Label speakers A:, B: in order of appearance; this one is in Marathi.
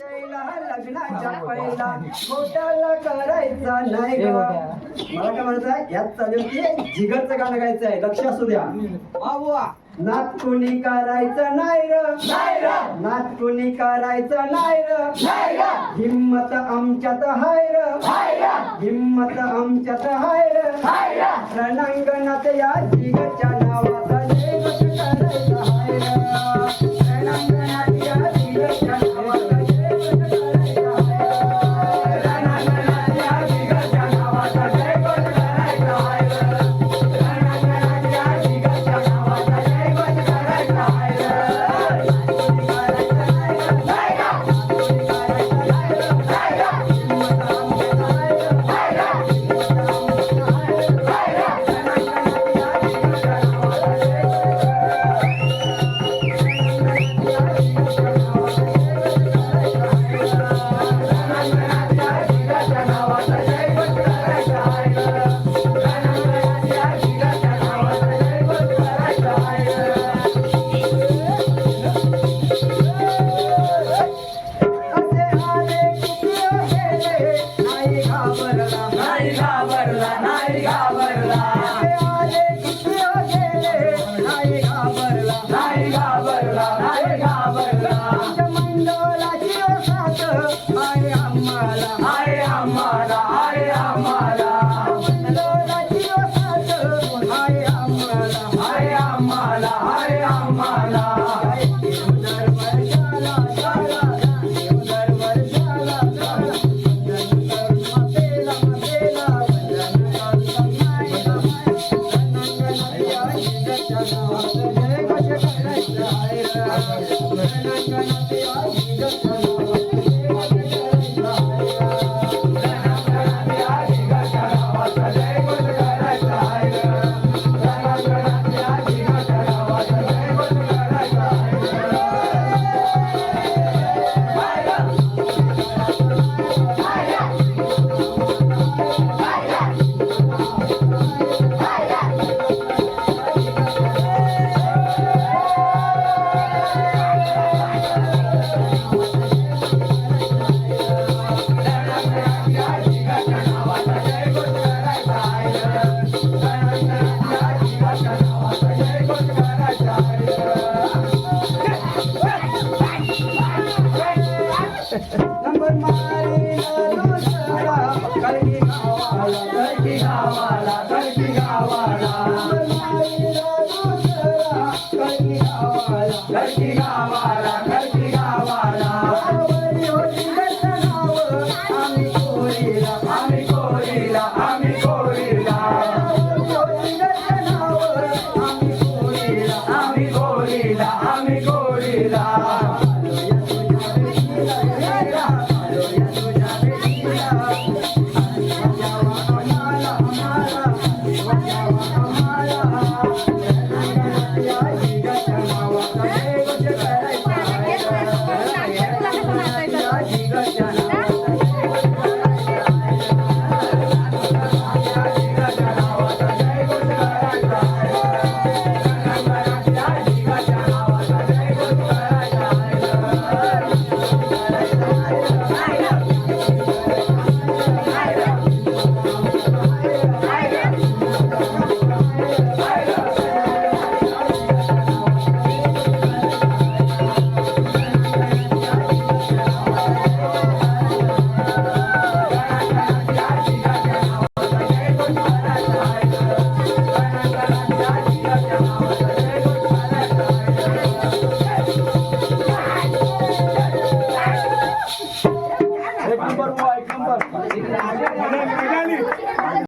A: लग्नाच्या पहिला मोठ्याला करायचा नाही ग. मला काय म्हणायचं यात चालेल की जिगरचं गाणं गायचं आहे. लक्ष असू द्या. नात कुणी करायचं नाही र. नात कुणी करायचं नाही र. हिम्मत आमच्यात हाय र. हिम्मत आमच्यात हाय र. रणांगणात या जिगरच्या नावाचा जयवत करायचा नाही घाबरला.
B: नाही घाबरला नाही घाबरला.
A: आमच्या मंडळाची साथ आहे आम्हाला
B: आहे आम्हाला आहे आम्हाला.
A: मंडळाची साथ आहे आम्हाला
B: आहे आम्हाला आहे आम्हाला.
A: दर रणांगणात या जिगरच्या
B: కలిగి కావాలా
A: కలిగి కావాలా కలిగి కావాలా కలిగి కావాలా
B: కలిగి కావాలా కలిగి కావాలా
A: आम्हाला